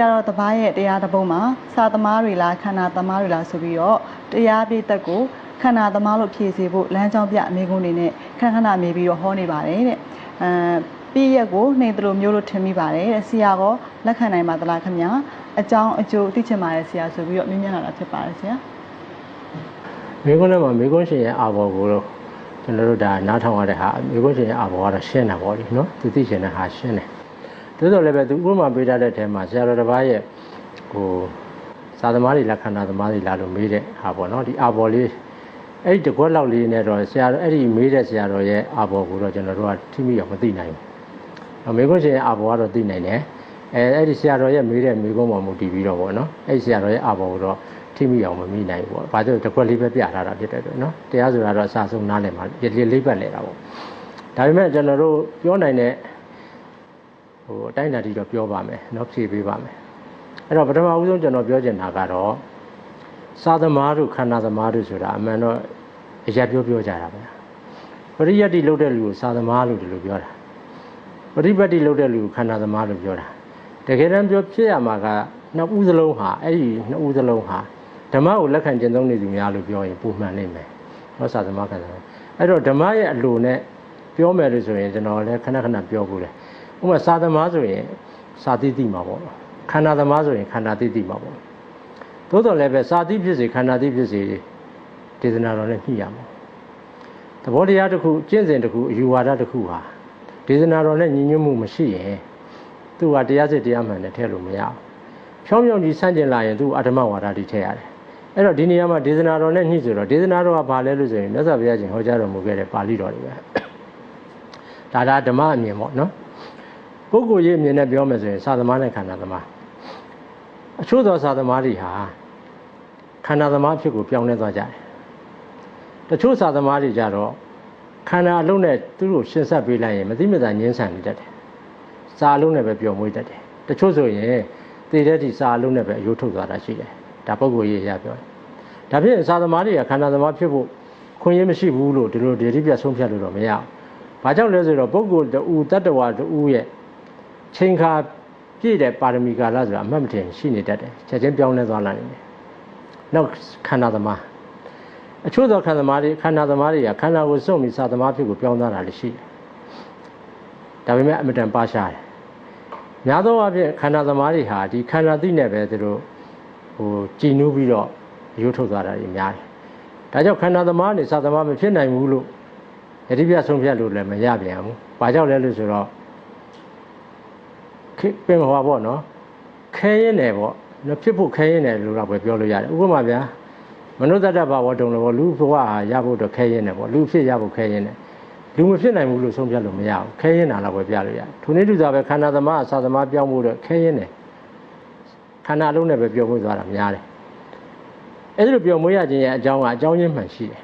ရာတော်တစ်ပါးရဲ့တရားတစ်ပုဒ်မှာစာသမားတွေလားခန္ဓာသမားတွေလားဆိုပြီးတော့တရားပြည့်သက်ကိုခန္ဓာသမားလို့ဖြည့်စေဖို့လမ်းကြောင်းပြအမေကုန်းနေနဲ့ခဏခဏမေးပြီးတော့ဟောနေပါတယ်တဲ့အဲပြည့်ရက်ကိုနှိမ်သလိုမျိုးလို့ထင်မိပါတယ်တဲ့ဆရာကလက်ခံနိုင်ပါသလားခင်ဗျာအကြောင်းအကျိုးသိချင်ပါတယ်ဆရာဆိုပြီးတော့မြင်မြင်လာတာဖြစ်ပါတယ်ဆရာမိကုန်းထဲမှာမိကုန်းရှင်ရဲ့အာဘော်ကိုတော့ကျွန်တော်တို့ဒါနားထောင်ရတဲ့ဟာမိကုန်းရှင်ရဲ့အာဘော်ကတော့ရှင်းတာပေါ့လေနော်သူသိချင်တဲ့ဟာရှင်းတယ် သို့တော်လည်းပဲသူဥပမာပေးထားတဲ့အထဲမှာဆရာတော်တစ်ပါးရဲ့ဟိုစာသမားတွေလက်ခန္ဓာသမားတွေလာလို့မေးတဲ့ဟာပေါ့နော်ဒီအာဘော်လေးအဲ့ဒီတကွက်လောက်လေးနဲ့တော့ဆရာတော်အဲ့ဒီမေးတဲ့ဆရာတော်ရဲ့အာဘော်ကိုတော့ကျွန်တော်တို့ကထိမိအောင်မသိနိုင်ဘူးမိကုန်းရှင်ရဲ့အာဘော်ကတော့သိနိုင်တယ်အဲအဲ့ဒီဆရာတော်ရဲ့မေးတဲ့မိကုန်းပေါ်မူတည်ပြီးတော့ပေါ့နော်အဲ့ဒီဆရာတော်ရဲ့အာဘော်ကိုတော့ထိမိအောင်မမိနိုင်ဘူးပေါ့။ဘာကြောင့်တစ်ခွက်လေးပဲပြထားတာဖြစ်တဲ့အတွက်နော်။တရားဆိုတာတော့အစာဆုံးနားလည်မှာလေးလေးပတ်နေတာပေါ့။ဒါပေမဲ့ကျွန်တော်တို့ပြောနိုင်တဲ့ ဟိုအတိုင်းအတာတီတော့ပြောပါမယ်နော်ဖြည့်ပေးပါမယ်။အဲ့တော့ပထမဦးဆုံးကျွန်တော်ပြောချင်တာကတော့စာသမားတို့ခန္ဓာသမားတို့ဆိုတာအမှန်တော့အရက်ပြောပြောကြတာပဲ။ပရိယတ်တိလုပ်တဲ့လူကိုစာသမားလို့ဒီလိုပြောတာ။ပရိပတ်တိလုပ်တဲ့လူကိုခန္ဓာသမားလို့ပြောတာ။တကယ်တမ်းပြောဖြစ်ရမှာကနှစ်ဦးစလုံးဟာအဲ့ဒီနှစ်ဦးစလုံးဟာဓမ္မကိုလက်ခံကျင့်သုံးနေသူများလို့ပြောရင်ပုံမှန်နေမယ်။ဟောစာသမားခန္ဓာအဲ့တော့ဓမ္မရဲ့အလိုနဲ့ပြောမယ်လို့ဆိုရင်ကျွန်တော်လည်းခဏခဏပြောဘူးလေ။ ဥပမာစာသမားဆိုရင်စာတိတိမှာပေါ့။ခန္ဓာသမားဆိုရင်ခန္ဓာတိတိမှာပေါ့။သို့တော်လည်းပဲစာတိဖြစ်စေခန္ဓာတိဖြစ်စေဒေသနာတော်နဲ့ညှိရမှာ။သဘောတရားတစ်ခုကျင့်စဉ်တစ်ခုအယူဝါဒတစ်ခုဟာဒေသနာတော်နဲ့ညီညွတ်မှုမရှိရင်သူကတရားစစ်တရားမှန်နဲ့ထည့်လို့မရဘူး။ဖြောင်းဖြောင်းကြီးစန့်ကျင်လာရင်သူအဓမ္မဝါဒတိထည့်ရတယ်။အဲ့တော့ဒီနေရာမှာဒေသနာတော်နဲ့ညှိဆိုတော့ဒေသနာတော်ကဘာလဲလို့ဆိုရင်မြတ်စွာဘုရားရှင်ဟောကြားတော်မူခဲ့တဲ့ပါဠိတော်တွေပဲ။ဒါဒါဓမ္မအမြင်ပေါ့နော်။ ပုဂ္ဂိုလ်ရေးအမြင်နဲ့ပြောမယ်ဆိုရင်သာသမားနဲ့ခန္ဓာသမားအချို့သောသာသမားတွေဟာခန္ဓာသမားအဖြစ်ကိုပြောင်းလဲသွားကြတယ်။တချို့သာသမားတွေကြတော့ခန္ဓာအလုံးနဲ့သူတို့ရှင်းဆက်ပေးလိုက်ရင်မသိမသာငင်းဆန်နေတတ်တယ်။စာအလုံးနဲ့ပဲပျော်မွေးတတ်တယ်။တချို့ဆိုရင်တည်တဲ့ဒီစာအလုံးနဲ့ပဲအယိုးထုတ်သွားတာရှိတယ်။ဒါပုဂ္ဂိုလ်ရေးရပြောတယ်။ဒါဖြင့်သာသမားတွေကခန္ဓာသမားဖြစ်ဖို့ခွင့်ရမရှိဘူးလို့ဒီလိုဒေတိပြဆုံးဖြတ်လို့တော့မရဘူး။ဘာကြောင့်လဲဆိုတော့ပုဂ္ဂိုလ်တူတတ္တဝါတူရဲ့ ချိန်ခါပြည့်တဲ့ပါရမီကာလဆိုတာအမှတ်မထင်ရှိနေတတ်တယ်။ချက်ချင်းပြောင်းလဲသွားလာနေတယ်။နောက်ခန္ဓာသမားအချို့သောခန္ဓာသမားတွေခန္ဓာသမားတွေကခန္ဓာကိုစွန့်ပြီးစာသမားဖြစ်ကိုပြောင်းသွားတာလည်းရှိတယ်။ဒါပေမဲ့အမတန်ပါရှားတယ်။များသောအားဖြင့်ခန္ဓာသမားတွေဟာဒီခန္ဓာသိနဲ့ပဲသူတို့ဟိုကြည်နူးပြီးတော့ရိုးထုတ်သွားတာတွေများတယ်။ဒါကြောင့်ခန္ဓာသမားနဲ့စာသမားမဖြစ်နိုင်ဘူးလို့ယတိပြဆုံးဖြတ်လို့လည်းမရပြန်ဘူး။ဘာကြောင့်လဲလို့ဆိုတော့ခေ ပင်ဟောပေါ့နော်။ခဲရင်တယ်ပေါ့။နော်ဖြစ်ဖို့ခဲရင်တယ်လို့တော့ပဲပြောလို့ရတယ်။ဥပမာဗျာမနုဿတ္တဘာဝတုံလို့ပေါ့လူဘဝဟာရဖို့တော့ခဲရင်တယ်ပေါ့။လူဖြစ်ရဖို့ခဲရင်တယ်။လူမဖြစ်နိုင်ဘူးလို့ဆုံးဖြတ်လို့မရဘူး။ခဲရင်တာတော့ပဲပြလို့ရတယ်။ထိုနည်းတူစွာပဲခန္ဓာသမားစာသမားပြောင်းဖို့တော့ခဲရင်တယ်။ခန္ဓာလုံးနဲ့ပဲပြောမှုသွားတာများတယ်။အဲဒီလိုပြောမွေးရခြင်းရဲ့အကြောင်းကအကြောင်းရင်းမှန်ရှိတယ်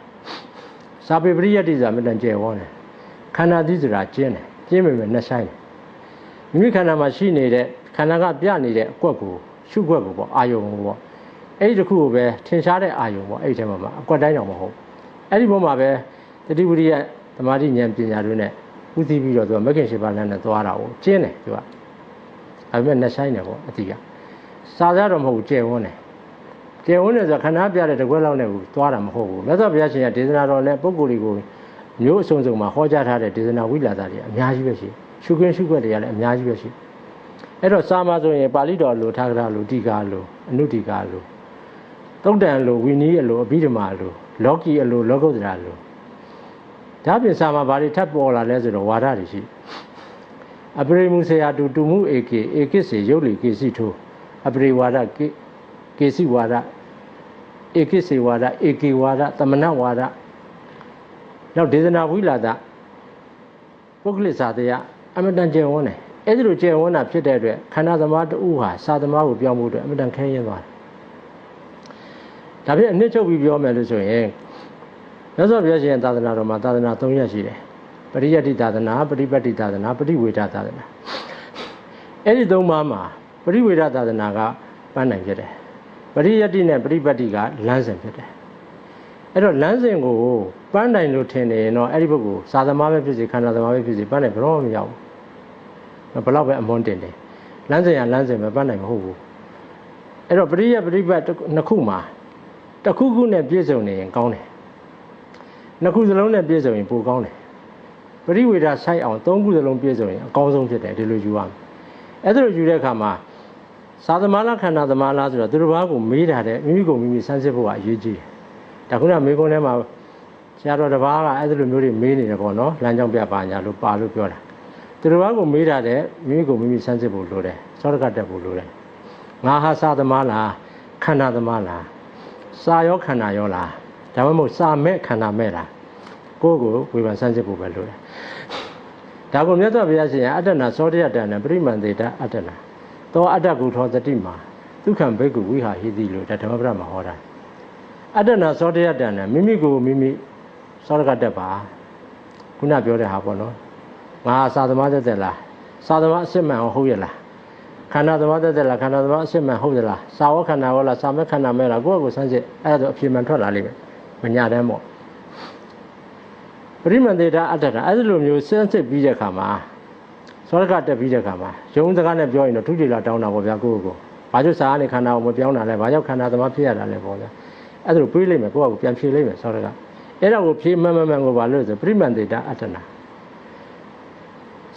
။စာပေပရိယတ္တိဆိုတာမတန်ကျယ်ဝန်းတယ်။ခန္ဓာသီးဆိုတာကျင်းတယ်။ကျင်းပေမဲ့နှဆိုင်တယ်။ မိမိခန္ဓာမှာရှိနေတဲ့ခန္ဓာကပြနေတဲ့အကွက်ကိုရှုခွက်ကိုပေါ့အာယုံကိုပေါ့အဲ့ဒီတစ်ခုကိုပဲထင်ရှားတဲ့အာယုံပေါ့အဲ့ဒီထဲမှာမှာအကွက်တိုင်းတော့မဟုတ်။အဲ့ဒီဘုံမှာပဲတတိဝရိယသမာဓိဉာဏ်ပညာတွေနဲ့ဥသိပြီးတော့သူကမဂ္ဂင်ရှိပါလမ်းနဲ့သွားတာကိုကျင်းတယ်သူက။ဒါပေမဲ့နှဆိုင်တယ်ပေါ့အတိက။စာစားတော့မဟုတ်ဘူးကျယ်ဝန်းတယ်။ကျယ်ဝန်းတယ်ဆိုတော့ခန္ဓာပြတဲ့တကွက်လောက်နဲ့ကိုသွားတာမဟုတ်ဘူး။မြတ်စွာဘုရားရှင်ကဒေသနာတော်နဲ့ပုဂ္ဂိုလ်တွေကိုမျိုးအစုံစုံမှာဟောကြားထားတဲ့ဒေသနာဝိလာသတွေအများကြီးပဲရှိ။ ရှုခွင်းရှုခွက်တွေကလည်းအများကြီးပဲရှိ။အဲ့တော့စာမဆိုရင်ပါဠိတော်လိုထာဂရလိုတိကာလိုအနုတိကာလိုသုတ်တန်လိုဝိနည်းအလိုအဘိဓမ္မာလိုလောကီအလိုလောကုတ္တရာလိုဒါပြင်စာမှာဘာတွေထပ်ပေါ်လာလဲဆိုတော့ဝါဒတွေရှိအပရိမုဆရာတူတူမှုဧကေဧကိစေရုပ်လီကေစီထိုအပရိဝါဒကေကေစီဝါဒဧကိစေဝါဒဧကေဝါဒသမဏဝါဒနောက်ဒေသနာဝိလာဒပုဂ္ဂလိစာတရား အမတန်ကျယ်ဝန်းတယ်အဲ့ဒီလိုကျယ်ဝန်းတာဖြစ်တဲ့အတွက်ခန္ဓာသမားတူဟာစာသမားကိုပြောင်းဖို့အတွက်အမတန်ခဲရင်သွားတယ်ဒါဖြင့်အနှစ်ချုပ်ပြီးပြောမယ်လို့ဆိုရင်မြတ်စွာဘုရားရှင်သာသနာတော်မှာသာသနာ၃ရပ်ရှိတယ်ပရိယတ္တိသာသနာပရိပတ်တိသာသနာပရိဝေဒသာသနာအဲ့ဒီသုံးပါးမှာပရိဝေဒသာသနာကပန်းနိုင်ဖြစ်တယ်ပရိယတ္တိနဲ့ပရိပတ်တိကလမ်းစဉ်ဖြစ်တယ်အဲ့တော့လမ်းစဉ်ကိုပန်းနိုင်လို့ထင်နေရင်တော့အဲ့ဒီဘက်ကိုစာသမားပဲဖြစ်စေခန္ဓာသမားပဲဖြစ်စေပန်းနိုင်ဘယ်တော့မှမရောက်ဘူး ဘယ်တော့ပဲအမွန်းတင်တယ်လမ်းစဉ်ရလမ်းစဉ်ပဲပတ်နိုင်မဟုတ်ဘူးအဲ့တော့ပရိယပရိပတ်တစ်ခုနှစ်ခုမှာတစ်ခုခုနဲ့ပြည့်စုံနေရင်ကောင်းတယ်နှစ်ခုစလုံးနဲ့ပြည့်စုံရင်ပိုကောင်းတယ်ပရိဝေဒဆိုင်အောင်သုံးခုစလုံးပြည့်စုံရင်အကောင်းဆုံးဖြစ်တယ်ဒီလိုယူရမယ်အဲ့ဒါလိုယူတဲ့အခါမှာသာသမာလခန္ဓာသမာလားဆိုတော့သူတစ်ပါးကိုမေးတာတဲ့မိမိကိုမိမိစမ်းစစ်ဖို့ကအရေးကြီးတယ်ဒါခုနမေကုန်းထဲမှာဆရာတော်တစ်ပါးကအဲ့ဒါလိုမျိုးတွေမေးနေတယ်ပေါ့နော်လမ်းကြောင်းပြပါညာလို့ပါလို့ပြောတာ သူတော်ဘာကိုမေးတာတဲ့မိမိကိုမိမိစမ်းစစ်ဖို့လိုတယ်စောရကတက်ဖို့လိုတယ်ငါဟာစာသမားလားခန္ဓာသမားလားစာရောခန္ဓာရောလားဒါမှမဟုတ်စာမဲ့ခန္ဓာမဲ့လားကိုယ့်ကိုဝေဖန်စမ်းစစ်ဖို့ပဲလိုတယ်ဒါကိုမြတ်စွာဘုရားရှင်ကအတ္တနာသောတရတန်နဲ့ပရိမန္တေတအတ္တနာသောအတ္တကုထောတတိမှာဒုက္ခံဘိက္ခုဝိဟာဟိတိလို့ဒါဓမ္မပဒမှာဟောတာအတ္တနာသောတရတန်နဲ့မိမိကိုမိမိစောရကတက်ပါခုနပြောတဲ့ဟာပေါ့နော် ငါစာသမားသက်သက်လားစာသမားအစစ်မှန်ဟုတ်ရဲ့လားခန္ဓာသမားသက်သက်လားခန္ဓာသမားအစစ်မှန်ဟုတ်ရဲ့လားစာဝခန္ဓာရောလားစာမဲ့ခန္ဓာမဲ့လားကိုယ့်အကိုစမ်းစစ်အဲ့ဒါဆိုအဖြေမှန်ထွက်လာလိမ့်မယ်မညာတမ်းပေါ့ပရိမန္တေတာအတ္တတာအဲ့ဒီလိုမျိုးစမ်းစစ်ပြီးတဲ့အခါမှာသောရကတက်ပြီးတဲ့အခါမှာယုံစကားနဲ့ပြောရင်တော့ဒုတိယလာတောင်းတာပေါ့ဗျာကိုယ့်ကိုယ်ဘာကြောင့်စာနဲ့ခန္ဓာကိုမပြောင်းတာလဲဘာကြောင့်ခန္ဓာသမားဖြစ်ရတာလဲပေါ့ဗျာအဲ့ဒါလိုပြေးလိုက်မယ်ကိုယ့်အကိုပြန်ဖြေလိုက်မယ်သောရကအဲ့ဒါကိုဖြေမှန်မှန်မှန်ကိုဘာလို့လဲဆိုပရိမန္တေတာအတ္တနာ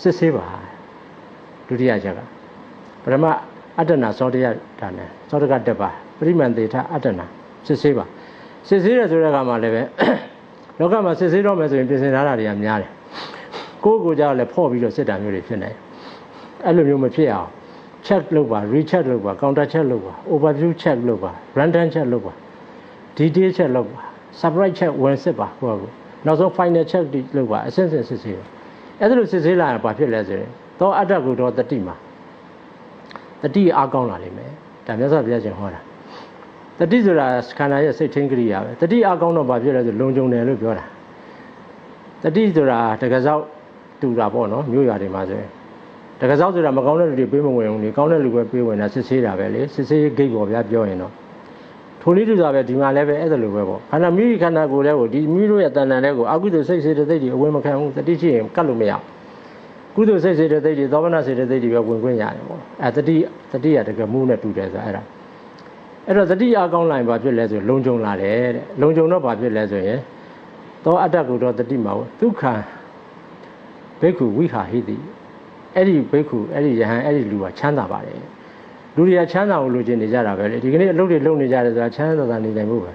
စစ်ဆေးပါဒုတိယချက်ကပထမအတ္တနာသောတရဒါနဲ့သောတကတက်ပါပရိမန္တေထအတ္တနာစစ်ဆေးပါစစ်ဆေးရဆိုတဲ့အခါမှာလည်းပဲလောကမှာစစ်ဆေးတော့မယ်ဆိုရင်ပြင်ဆင်ထားတာတွေကများတယ်ကိုယ့်ကိုယ်ကြောက်လည်းဖော့ပြီးတော့စစ်တာမျိုးတွေဖြစ်နေတယ်အဲ့လိုမျိုးမဖြစ်အောင် check လုပ်ပါ recheck လုပ်ပါ counter check လုပ်ပါ overview check လုပ်ပါ random check လုပ်ပါ detail check လုပ်ပါ surprise check ဝင်စစ်ပါကိုယ့်ကိုယ်နောက်ဆုံး final check လုပ်ပါအဆင့်ဆင့်စစ်ဆေးပါ အဲ့ဒါလို့စစ်ဆေးလာရင်ဘာဖြစ်လဲဆိုရင်သောအတ္တကုသောတတိမှာတတိအားကောင်းလာလိမ့်မယ်ဒါမြတ်စွာဘုရားရှင်ဟောတာတတိဆိုတာခန္ဓာရဲ့စိတ်ထင်းကရိယာပဲတတိအားကောင်းတော့ဘာဖြစ်လဲဆိုလုံခြုံတယ်လို့ပြောတာတတိဆိုတာတကယ်စောက်တူတာပေါ့နော်မြို့ရွာတွေမှာဆိုရင်တကယ်စောက်ဆိုတာမကောင်းတဲ့လူတွေပေးမဝင်ဘူးလေကောင်းတဲ့လူပဲပေးဝင်တာစစ်ဆေးတာပဲလေစစ်ဆေးဂိတ်ပေါ်ဗျာပြောရင်တော့ ထိုနည်းတူစွာပဲဒီမှာလည်းပဲအဲ့ဒါလိုပဲပေါ့ခန္ဓာမိမိခန္ဓာကိုယ်လေးကိုဒီမိမိတို့ရဲ့တဏ္ဍာန်လေးကိုအကုသိုလ်စိတ်စေတသိက်တွေအဝင်မခံဘူးတတိရှိရင်ကတ်လို့မရဘူးကုသိုလ်စိတ်စေတသိက်တွေသောမနစေတသိက်တွေပဲဝင်ခွင့်ရတယ်ပေါ့အဲတတိတတိရတကယ်မှုနဲ့တူတယ်ဆိုအဲ့ဒါအဲ့တော့တတိအကောင်းလိုက်ဘာဖြစ်လဲဆိုလုံခြုံလာတယ်တဲ့လုံခြုံတော့ဘာဖြစ်လဲဆိုရင်သောအတ္တကုတော့တတိမှာဒုက္ခဘိက္ခုဝိဟာဟိတိအဲ့ဒီဘိက္ခုအဲ့ဒီယဟန်အဲ့ဒီလူကချမ်းသာပါတယ် လူတွေကချမ်းသာကိုလိုချင်နေကြတာပဲလေဒီကနေ့အလုပ်တွေလုပ်နေကြတယ်ဆိုတာချမ်းသာသာနေနိုင်မှုပဲ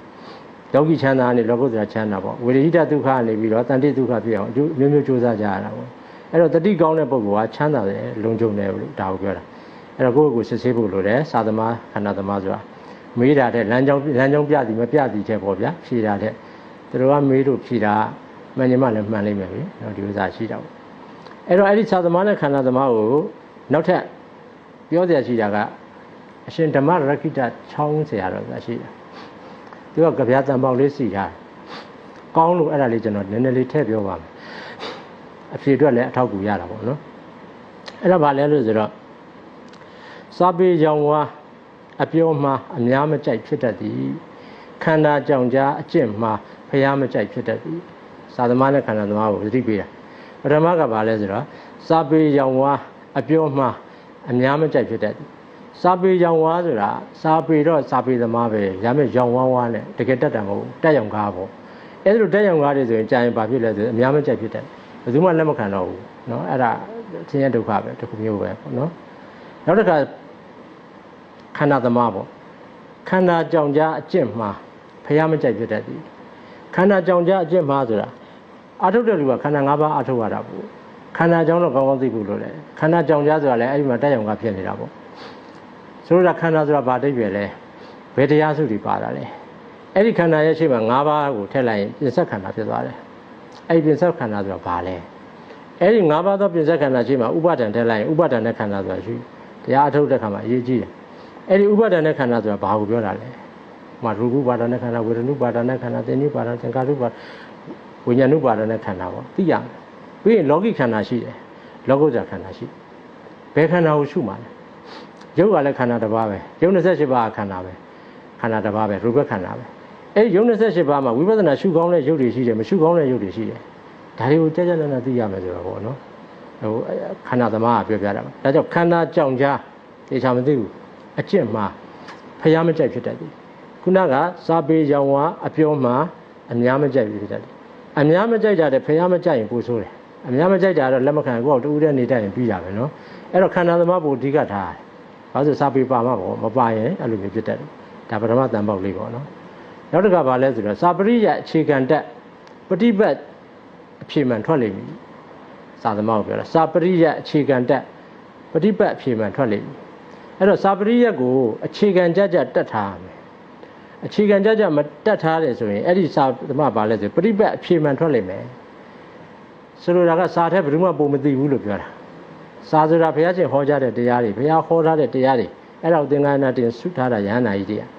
ယောဂီချမ်းသာနဲ့လောကုတ္တရာချမ်းသာပေါ့ဝေဒိတဒုက္ခကနေပြီးတော့တန်တိဒုက္ခဖြစ်အောင်အကျိုးမျိုးမျိုးကြိုးစားကြရတာပေါ့အဲ့တော့တတိကောင်းတဲ့ပုဂ္ဂိုလ်ကချမ်းသာတယ်လုံခြုံတယ်လို့ဒါကိုပြောတာအဲ့တော့ကိုယ့်ကိုယ်စစ်ဆေးဖို့လိုတယ်စာသမားခန္ဓာသမားဆိုတာမေးတာတဲ့လမ်းကြောင်းလမ်းကြောင်းပြသည်မပြသည်ချက်ပေါ့ဗျာဖြေတာတဲ့သူတို့ကမေးလို့ဖြေတာမှန်ညမလည်းမှန်လိမ့်မယ်ဗျနော်ဒီဥစ္စာရှိတာပေါ့အဲ့တော့အဲ့ဒီစာသမားနဲ့ခန္ဓာသမားကိုနောက်ထပ်ပြောစရာရှိတာက အရှင်ဓမ္မရခိတချောင်းဆရာတော်ဆိုတာရှိတာသူကကြပြတန်ပေါက်လေးစီထားကောင်းလို့အဲ့ဒါလေးကျွန်တော်နည်းနည်းလေးထည့်ပြောပါမယ်အဖြေအတွက်လည်းအထောက်အကူရတာပေါ့နော်အဲ့ဒါဘာလဲလို့ဆိုတော့စာပေကြောင့်ဝါအပြောမှာအများမကြိုက်ဖြစ်တတ်သည်ခန္ဓာကြောင့်ကြားအကျင့်မှာဖျားမကြိုက်ဖြစ်တတ်သည်စာသမားနဲ့ခန္ဓာသမားကိုသတိပေးတာပထမကဘာလဲဆိုတော့စာပေကြောင့်ဝါအပြောမှာအများမကြိုက်ဖြစ်တတ်သည် စာပေကြောင့်ဝါဆိုတာစာပေတော့စာပေသမားပဲဒါပေမဲ့ရောင်ဝါးဝါးနဲ့တကယ်တက်တာမဟုတ်တက်ရောင်ကားပေါ့အဲ့ဒါလိုတက်ရောင်ကားတွေဆိုရင်ကြာရင်ဘာဖြစ်လဲဆိုရင်အများမကြိုက်ဖြစ်တယ်ဘယ်သူမှလက်မခံတော့ဘူးเนาะအဲ့ဒါဆင်းရဲဒုက္ခပဲတစ်ခုမျိုးပဲပေါ့နော်နောက်တစ်ခါခန္ဓာသမားပေါ့ခန္ဓာကြောင့်ကြားအကျင့်မှာဖျားမကြိုက်ဖြစ်တတ်သည်ခန္ဓာကြောင့်ကြားအကျင့်မှာဆိုတာအာထုတ်တဲ့လူကခန္ဓာ၅ပါးအာထုတ်ရတာပေါ့ခန္ဓာကြောင့်တော့ကောင်းကောင်းသိဖို့လိုတယ်ခန္ဓာကြောင့်ကြားဆိုတာလည်းအဲ့ဒီမှာတက်ရောင်ကားဖြစ်နေတာပေါ့ ဆိုတော့ခန္ဓာဆိုတာဘာတိတ်ပဲလဲဘယ်တရားစုတွေပါတာလဲအဲ့ဒီခန္ဓာရဲ့ရှိမှ၅ပါးကိုထည့်လိုက်ရင်ပြင်ဆက်ခန္ဓာဖြစ်သွားတယ်အဲ့ဒီပြင်ဆက်ခန္ဓာဆိုတာဘာလဲအဲ့ဒီ၅ပါးသောပြင်ဆက်ခန္ဓာရှိမှဥပါဒံထည့်လိုက်ရင်ဥပါဒံနဲ့ခန္ဓာဆိုတာရှိတရားအထုတ်တဲ့ခါမှာအရေးကြီးတယ်အဲ့ဒီဥပါဒံနဲ့ခန္ဓာဆိုတာဘာကိုပြောတာလဲမရူပပါဒနဲ့ခန္ဓာဝေဒနုပါဒနဲ့ခန္ဓာသင်္နိပါဒသင်္ကာရုပါဝိညာဉ်ုပါဒနဲ့ခန္ဓာပေါ့သိရမယ်ပြီးရင်လောကိခန္ဓာရှိတယ်လောကုတ္တရာခန္ဓာရှိဘယ်ခန္ဓာကိုရှုမှာလဲ ရုပ်ကလည်းခန္ဓာတစ်ပါးပဲရုပ်28ပါးခန္ဓာပဲခန္ဓာတစ်ပါးပဲရူပခန္ဓာပဲအဲ့ဒီရုပ်28ပါးမှာဝိပဿနာရှုကောင်းတဲ့ရုပ်တွေရှိတယ်မရှုကောင်းတဲ့ရုပ်တွေရှိတယ်ဒါတွေကိုကြကြနနသိရမယ်ဆိုတော့ပေါ့နော်ဟိုခန္ဓာသမားကပြောပြတာပါဒါကြောင့်ခန္ဓာကြောင့်ကြားတေချာမသိဘူးအကျင့်မှာဖျားမကြိုက်ဖြစ်တတ်တယ်ခုနကစာပေရောင်ဝါအပြောမှာအများမကြိုက်ဖြစ်တတ်တယ်အများမကြိုက်ကြတဲ့ဖျားမကြိုက်ရင်ပိုဆိုးတယ်အများမကြိုက်ကြတော့လက်မခံကိုယ့်တူဦးတဲ့နေတတ်ရင်ပြီးတာပဲနော်အဲ့တော့ခန္ဓာသမားကိုအဓိကထားတယ် ဘာလို့စာပေပါမှာပေါ့မပါရင်အဲ့လိုမျိုးဖြစ်တတ်တယ်ဒါပထမတန်ပေါက်လေးပေါ့နော်နောက်တစ်ခါဘာလဲဆိုတော့စာပရိယအခြေခံတက်ပฏิပတ်အဖြေမှန်ထွက်လိမ့်မည်စာသမားကိုပြောတာစာပရိယအခြေခံတက်ပฏิပတ်အဖြေမှန်ထွက်လိမ့်မည်အဲ့တော့စာပရိယကိုအခြေခံကြကြတက်ထားရမယ်အခြေခံကြကြမတက်ထားတယ်ဆိုရင်အဲ့ဒီစာသမားဘာလဲဆိုပฏิပတ်အဖြေမှန်ထွက်လိမ့်မယ်ဆိုလိုတာကစာထက်ဘယ်သူမှပုံမသိဘူးလို့ပြောတာ စာဆိုတာဘုရားရှင်ဟောကြားတဲ့တရားတွေဘုရားဟောထားတဲ့တရားတွေအဲ့ဒါကိုသင်္ကန်းနာတင်ဆုထားတာယဟန္တာကြီးတရား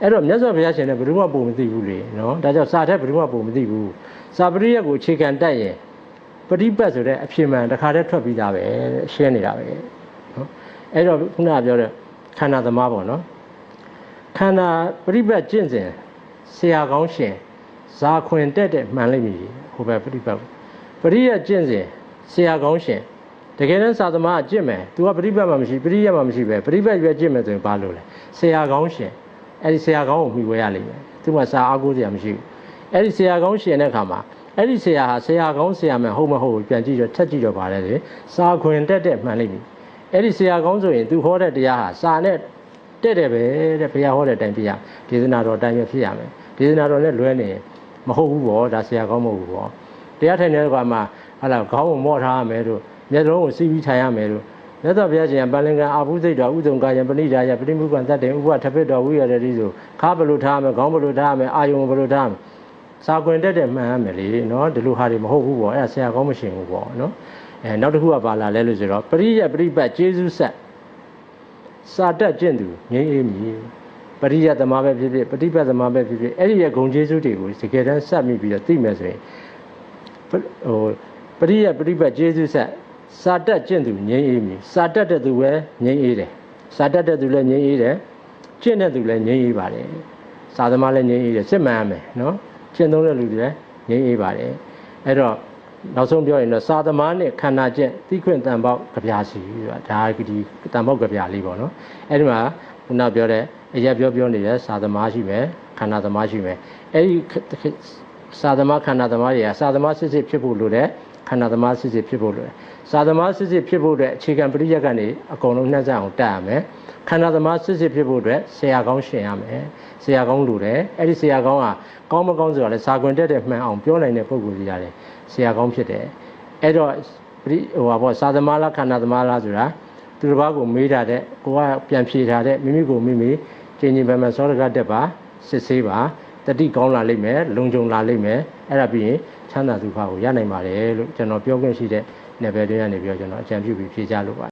အဲ့တော့မြတ်စွာဘုရားရှင်လည်းဘယ်သူမှပုံမသိဘူးလေနော်ဒါကြောင့်စာထက်ဘယ်သူမှပုံမသိဘူးစာပရိယကိုအခြေခံတက်ရင်ပฏิပတ်ဆိုတဲ့အဖြစ်မှန်တစ်ခါတည်းထွက်ပြီးသားပဲရှင်းနေတာပဲနော်အဲ့တော့ခုနကပြောတဲ့ခန္ဓာသမားပေါ့နော်ခန္ဓာပฏิပတ်ကျင့်စဉ်ဆရာကောင်းရှင်ဇာခွင်တက်တဲ့မှန်လိမ့်မည်ဟိုဘက်ပฏิပတ်ပရိယကျင့်စဉ်ဆရာကောင်းရှင် တကယ်တမ်းစာသမားအကျင့်မယ် तू ကပฏิပတ်မှမရှိပရိယမှမရှိပဲပฏิပတ်ရွယ်ကျင့်မယ်ဆိုရင်ဘာလို့လဲဆရာကောင်းရှင်အဲ့ဒီဆရာကောင်းကိုမှီဝဲရလိမ့်မယ်သူကစာအားကိုးစရာမရှိဘူးအဲ့ဒီဆရာကောင်းရှင်တဲ့အခါမှာအဲ့ဒီဆရာဟာဆရာကောင်းဆရာမယ်ဟုတ်မဟုတ်ကိုပြန်ကြည့်တော့ထက်ကြည့်တော့ပါလေလေစာခွင်တက်တဲ့မှန်လိမ့်မည်အဲ့ဒီဆရာကောင်းဆိုရင် तू ဟောတဲ့တရားဟာစာနဲ့တဲ့တယ်ပဲတဲ့ဘုရားဟောတဲ့အတိုင်းပြရဒေသနာတော်အတိုင်းပဲဖြစ်ရမယ်ဒေသနာတော်နဲ့လွဲနေရင်မဟုတ်ဘူးပေါ့ဒါဆရာကောင်းမဟုတ်ဘူးပေါ့တရားထိုင်တဲ့ကွာမှာဟာလာခေါင်းကိုမော့ထားရမယ်တို့ မျက်လုံးကိုစီးပြီးထိုင်ရမယ်တို့မြတ်စွာဘုရားရှင်ကပလင်ကံအာဘုစိတ်တော်ဥဒုံကာယံပဏိဒါယပရိမှုကံတတ်တယ်ဥပထပိတော်ဝိရတိဆိုခါဘလို့ထားရမယ်ခေါင်းဘလို့ထားရမယ်အာယုံဘလို့ထားရမယ်စာကွင်တက်တဲ့မှန်ရမယ်လေနော်ဒီလိုဟာတွေမဟုတ်ဘူးပေါ့အဲ့ဒါဆရာကောင်းမရှင်ဘူးပေါ့နော်အဲနောက်တစ်ခုကပါလာလဲလို့ဆိုတော့ပရိယပရိပတ်ကျေးဇူးဆက်စာတက်ကျင့်သူငြိမ်းအေးမည်ပရိယသမားပဲဖြစ်ဖြစ်ပฏิပတ်သမားပဲဖြစ်ဖြစ်အဲ့ဒီရဲ့ဂုံကျေးဇူးတွေကိုတကယ်တမ်းဆက်မိပြီးတော့သိမယ်ဆိုရင်ဟိုပရိယပฏิပတ်ကျေးဇူးဆက် စာတက်ကျင့်သူငြိမ်းအေးမည်စာတက်တဲ့သူပဲငြိမ်းအေးတယ်စာတက်တဲ့သူလည်းငြိမ်းအေးတယ်ကျင့်တဲ့သူလည်းငြိမ်းအေးပါတယ်စာသမားလည်းငြိမ်းအေးတယ်စစ်မှန်ရမယ်နော်ကျင့်သုံးတဲ့လူတွေလည်းငြိမ်းအေးပါတယ်အဲ့တော့နောက်ဆုံးပြောရင်တော့စာသမားနဲ့ခန္ဓာကျင့်သိခွင့်တန်ပေါက်ကြပြာစီဆိုတာဒါကဒီတန်ပေါက်ကြပြာလေးပေါ့နော်အဲ့ဒီမှာခုနပြောတဲ့အရက်ပြောပြောနေတဲ့စာသမားရှိမယ်ခန္ဓာသမားရှိမယ်အဲ့ဒီစာသမားခန္ဓာသမားတွေကစာသမားစစ်စစ်ဖြစ်ဖို့လိုတယ် ခန္ဓာသမားစစ်စစ်ဖြစ်ဖို့လိုတယ်စာသမားစစ်စစ်ဖြစ်ဖို့အတွက်အခြေခံပရိယတ်ကနေအကုန်လုံးနှက်စက်အောင်တက်ရမယ်ခန္ဓာသမားစစ်စစ်ဖြစ်ဖို့အတွက်ဆရာကောင်းရှင်ရမယ်ဆရာကောင်းလိုတယ်အဲ့ဒီဆရာကောင်းကကောင်းမကောင်းဆိုတာလဲစာကွင်တက်တဲ့မှန်အောင်ပြောနိုင်တဲ့ပုံကိုကြီးရတယ်ဆရာကောင်းဖြစ်တယ်အဲ့တော့ပရိဟိုပါပေါ့စာသမားလားခန္ဓာသမားလားဆိုတာသူတစ်ပါးကိုမေးတာတဲ့ကိုကပြန်ဖြေထားတဲ့မိမိကိုမိမိကျင်ကျင်ပန်းပန်းစောရကတက်ပါစစ်ဆေးပါတတိကောင်းလာလိမ့်မယ်လုံခြုံလာလိမ့်မယ် အဲ့ဒါပြီးရင်ချမ်းသာဒုက္ခကိုရနိုင်ပါတယ်လို့ကျွန်တော်ပြောခွင့်ရှိတဲ့ level တွေကနေပြီးတော့ကျွန်တော်အကြံပြုပြီးဖြေကြလို့ပါ